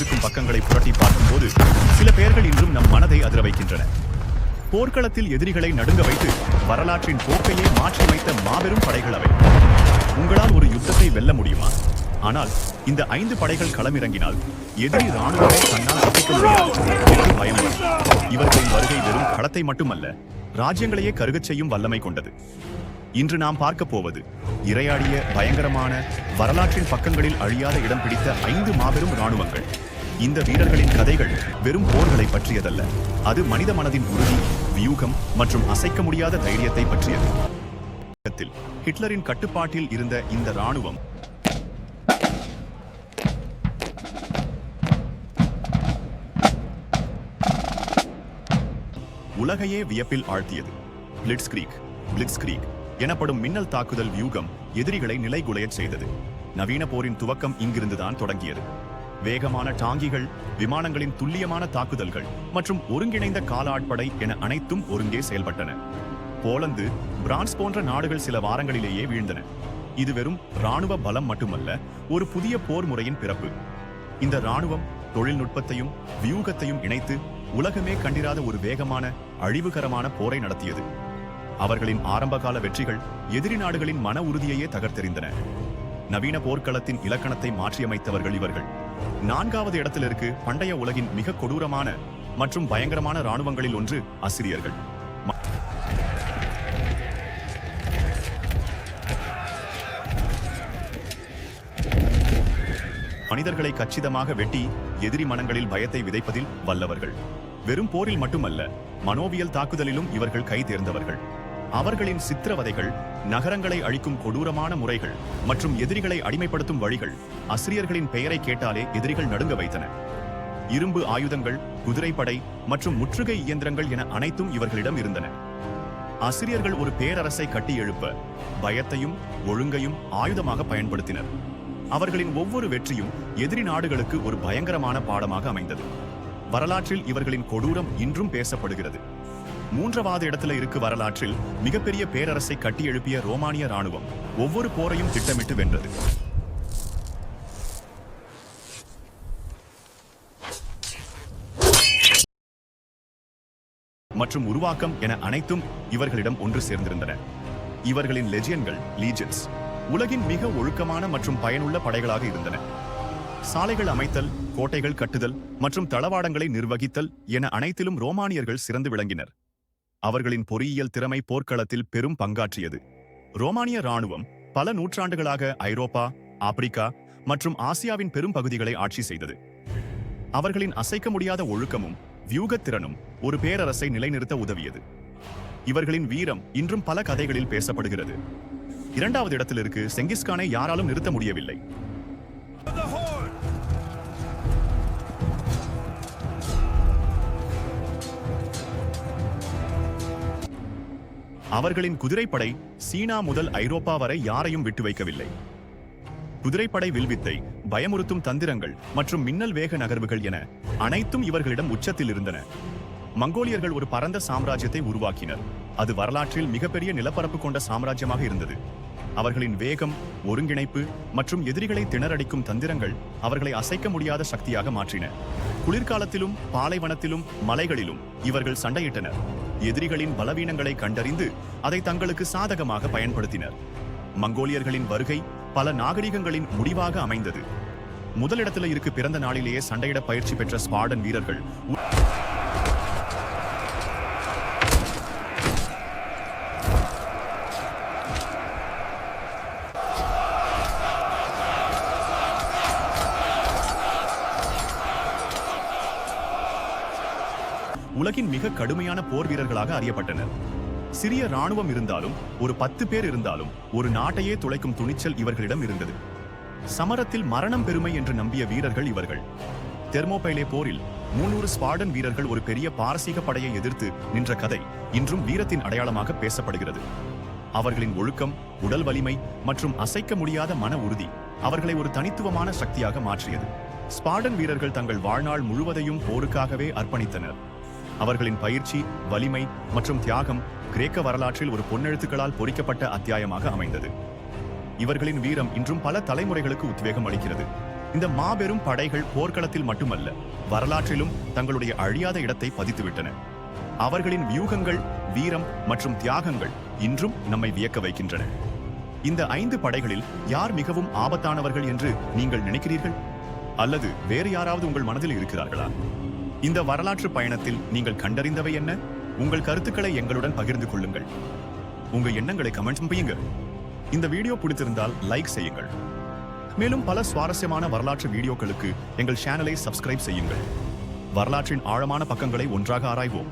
வந்திருக்கும் பக்கங்களை புரட்டி பார்க்கும்போது சில பெயர்கள் இன்றும் நம் மனதை அதிர வைக்கின்றன. போர்க்களத்தில் எதிரிகளை நடுங்க வைத்து வரலாற்றின் போக்கையை மாற்றி வைத்த மாபெரும் படைகள் அவை. உங்களால் ஒரு யுத்தத்தை வெல்ல முடியுமா? ஆனால் இந்த ஐந்து படைகள் களமிறங்கினால் எதிரி ராணுவத்தை தன்னால் பயம் இவர்களின் வருகை வெறும் களத்தை மட்டுமல்ல ராஜ்யங்களையே கருகச் செய்யும் வல்லமை கொண்டது. இன்று நாம் பார்க்க போவது இரையாடிய பயங்கரமான வரலாற்றின் பக்கங்களில் அழியாத இடம் பிடித்த ஐந்து மாபெரும் ராணுவங்கள் இந்த வீரர்களின் கதைகள் வெறும் போர்களை பற்றியதல்ல. அது மனித மனதின் உறுதி வியூகம் மற்றும் அசைக்க முடியாத தைரியத்தை பற்றியது ஹிட்லரின் கட்டுப்பாட்டில் இருந்த இந்த ராணுவம் உலகையே வியப்பில் ஆழ்த்தியது. பிளிட்ஸ்கிரீக் பிளிட்ஸ்கிரீக் எனப்படும் மின்னல் தாக்குதல் வியூகம் எதிரிகளை நிலைகுலையச் செய்தது. நவீன போரின் துவக்கம் இங்கிருந்துதான் தொடங்கியது. வேகமான டாங்கிகள் விமானங்களின் துல்லியமான தாக்குதல்கள் மற்றும் ஒருங்கிணைந்த கால ஆட்படை என அனைத்தும் ஒருங்கே செயல்பட்டன. போலந்து பிரான்ஸ் போன்ற நாடுகள் சில வாரங்களிலேயே வீழ்ந்தன. இது வெறும் ராணுவ பலம் மட்டுமல்ல ஒரு புதிய போர் முறையின் பிறப்பு. இந்த ராணுவம் தொழில்நுட்பத்தையும் வியூகத்தையும் இணைத்து உலகமே கண்டிராத ஒரு வேகமான அழிவுகரமான போரை நடத்தியது. அவர்களின் ஆரம்பகால வெற்றிகள் எதிரி நாடுகளின் மன உறுதியையே தகர்த்தெறிந்தன. நவீன போர்க்களத்தின் இலக்கணத்தை மாற்றியமைத்தவர்கள் இவர்கள். நான்காவது இடத்தில் இருக்கு பண்டைய உலகின் மிக கொடூரமான மற்றும் பயங்கரமான ராணுவங்களில் ஒன்று அசிரியர்கள். மனிதர்களை கச்சிதமாக வெட்டி எதிரி மனங்களில் பயத்தை விதைப்பதில் வல்லவர்கள். வெறும் போரில் மட்டுமல்ல மனோவியல் தாக்குதலிலும் இவர்கள் கை தேர்ந்தவர்கள். அவர்களின் சித்திரவதைகள் நகரங்களை அழிக்கும் கொடூரமான முறைகள் மற்றும் எதிரிகளை அடிமைப்படுத்தும் வழிகள் அசிரியர்களின் பெயரை கேட்டாலே எதிரிகள் நடுங்க வைத்தன. இரும்பு ஆயுதங்கள் குதிரைப்படை மற்றும் முற்றுகை இயந்திரங்கள் என அனைத்தும் இவர்களிடம் இருந்தன. அசிரியர்கள் ஒரு பேரரசை கட்டி எழுப்ப பயத்தையும் ஒழுங்கையும் ஆயுதமாக பயன்படுத்தினர். அவர்களின் ஒவ்வொரு வெற்றியும் எதிரி நாடுகளுக்கு ஒரு பயங்கரமான பாடமாக அமைந்தது. வரலாற்றில் இவர்களின் கொடூரம் இன்றும் பேசப்படுகிறது. மூன்றாவது இடத்துல இருக்கு வரலாற்றில் மிகப்பெரிய பேரரசை கட்டி எழுப்பிய ரோமானிய ராணுவம் ஒவ்வொரு போரையும் திட்டமிட்டு வென்றது. மற்றும் உருவாக்கம் என அனைத்தும் இவர்களிடம் ஒன்று சேர்ந்திருந்தன. இவர்களின் லெஜியன்கள் லீஜன்ஸ் உலகின் மிக ஒழுக்கமான மற்றும் பயனுள்ள படைகளாக இருந்தன. சாலைகள் அமைத்தல் கோட்டைகள் கட்டுதல் மற்றும் தளவாடங்களை நிர்வகித்தல் என அனைத்திலும் ரோமானியர்கள் சிறந்து விளங்கினர். அவர்களின் பொறியியல் திறமை போர்க்களத்தில் பெரும் பங்காற்றியது. ரோமானிய ராணுவம் பல நூற்றாண்டுகளாக ஐரோப்பா ஆப்பிரிக்கா மற்றும் ஆசியாவின் பெரும் பகுதிகளை ஆட்சி செய்தது. அவர்களின் அசைக்க முடியாத ஒழுக்கமும் வியூகத்திறனும் ஒரு பேரரசை நிலைநிறுத்த உதவியது. இவர்களின் வீரம் இன்றும் பல கதைகளில் பேசப்படுகிறது. இரண்டாவது இடத்தில் இருக்கு செங்கிஸ்கானை யாராலும் நிறுத்த முடியவில்லை. அவர்களின் குதிரைப்படை சீனா முதல் ஐரோப்பா வரை யாரையும் விட்டு வைக்கவில்லை. குதிரைப்படை வில்வித்தை பயமுறுத்தும் தந்திரங்கள் மற்றும் மின்னல் வேக நகர்வுகள் என அனைத்தும் இவர்களிடம் உச்சத்தில் இருந்தன. மங்கோலியர்கள் ஒரு பரந்த சாம்ராஜ்யத்தை உருவாக்கினர். அது வரலாற்றில் மிகப்பெரிய நிலப்பரப்பு கொண்ட சாம்ராஜ்யமாக இருந்தது. அவர்களின் வேகம் ஒருங்கிணைப்பு மற்றும் எதிரிகளை திணறடிக்கும் தந்திரங்கள் அவர்களை அசைக்க முடியாத சக்தியாக மாற்றின. குளிர்காலத்திலும் பாலைவனத்திலும் மலைகளிலும் இவர்கள் சண்டையிட்டனர். எதிரிகளின் பலவீனங்களை கண்டறிந்து அதை தங்களுக்கு சாதகமாக பயன்படுத்தினர். மங்கோலியர்களின் வருகை பல நாகரிகங்களின் முடிவாக அமைந்தது. முதலிடத்துல இருக்கு பிறந்த நாளிலேயே சண்டையிட பயிற்சி பெற்ற ஸ்பார்டன் வீரர்கள் உலகின் மிக கடுமையான போர் வீரர்களாக அறியப்பட்டனர். சிறிய ராணுவம் இருந்தாலும் ஒரு பத்து பேர் இருந்தாலும் ஒரு நாட்டையே துளைக்கும் துணிச்சல் இவர்களிடம் இருந்தது. சமரத்தில் மரணம் பெருமை என்று நம்பிய வீரர்கள் இவர்கள். தெர்மோபைலே போரில் முன்னூறு ஸ்பார்டன் வீரர்கள் ஒரு பெரிய பாரசீக படையை எதிர்த்து நின்ற கதை இன்றும் வீரத்தின் அடையாளமாக பேசப்படுகிறது. அவர்களின் ஒழுக்கம் உடல் வலிமை மற்றும் அசைக்க முடியாத மன உறுதி அவர்களை ஒரு தனித்துவமான சக்தியாக மாற்றியது. ஸ்பார்டன் வீரர்கள் தங்கள் வாழ்நாள் முழுவதையும் போருக்காகவே அர்ப்பணித்தனர். அவர்களின் பயிற்சி வலிமை மற்றும் தியாகம் கிரேக்க வரலாற்றில் ஒரு பொன்னெழுத்துக்களால் பொறிக்கப்பட்ட அத்தியாயமாக அமைந்தது. இவர்களின் வீரம் இன்றும் பல தலைமுறைகளுக்கு உத்வேகம் அளிக்கிறது. இந்த மாபெரும் படைகள் போர்க்களத்தில் மட்டுமல்ல வரலாற்றிலும் தங்களுடைய அழியாத இடத்தை பதித்துவிட்டன. அவர்களின் வியூகங்கள் வீரம் மற்றும் தியாகங்கள் இன்றும் நம்மை வியக்க வைக்கின்றன. இந்த ஐந்து படைகளில் யார் மிகவும் ஆபத்தானவர்கள் என்று நீங்கள் நினைக்கிறீர்கள்? அல்லது வேறு யாராவது உங்கள் மனதில் இருக்கிறார்களா? இந்த வரலாற்று பயணத்தில் நீங்கள் கண்டறிந்தவை என்ன? உங்கள் கருத்துக்களை எங்களுடன் பகிர்ந்து கொள்ளுங்கள். உங்க எண்ணங்களை கமெண்ட் செய்யுங்க இந்த வீடியோ பிடித்திருந்தால் லைக் செய்யுங்கள். மேலும் பல சுவாரஸ்யமான வரலாற்று வீடியோக்களுக்கு எங்கள் சேனலை சப்ஸ்கிரைப் செய்யுங்கள். வரலாற்றின் ஆழமான பக்கங்களை ஒன்றாக ஆராய்வோம்.